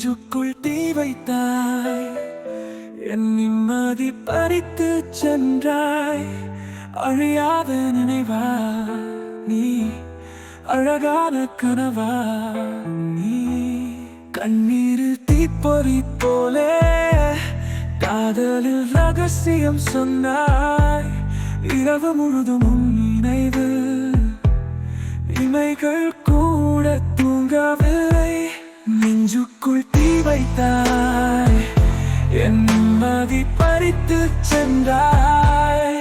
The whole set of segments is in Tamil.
நெஞ்சுக்குள் தீ வைத்தாய். என் நிம்மதி பறித்து சென்றாய். அழியாத நினைவா நீ அழகான கனவா நீ. கண்ணீர் தீப்பொறி போலே காதலில் ரகசியம் சொன்னாய். இரவு முழுதும் நினைவு இமைகள் கூட தூங்கவே நெஞ்சுக்குள் தீ வைத்தாய். என் மதி பறித்து சென்றாய்.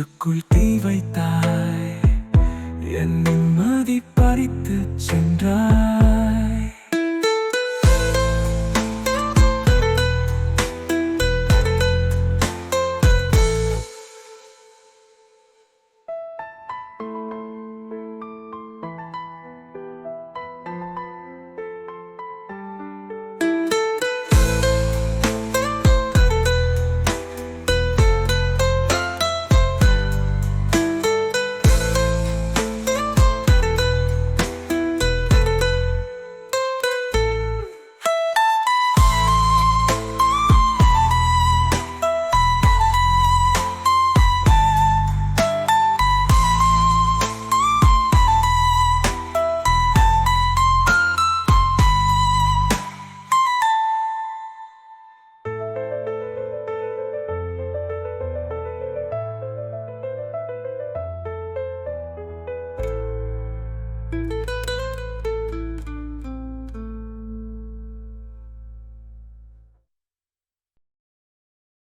நெஞ்சுக்குள் தீ வைத்தாய். என் நிம்மதி பறித்து சென்றாய்.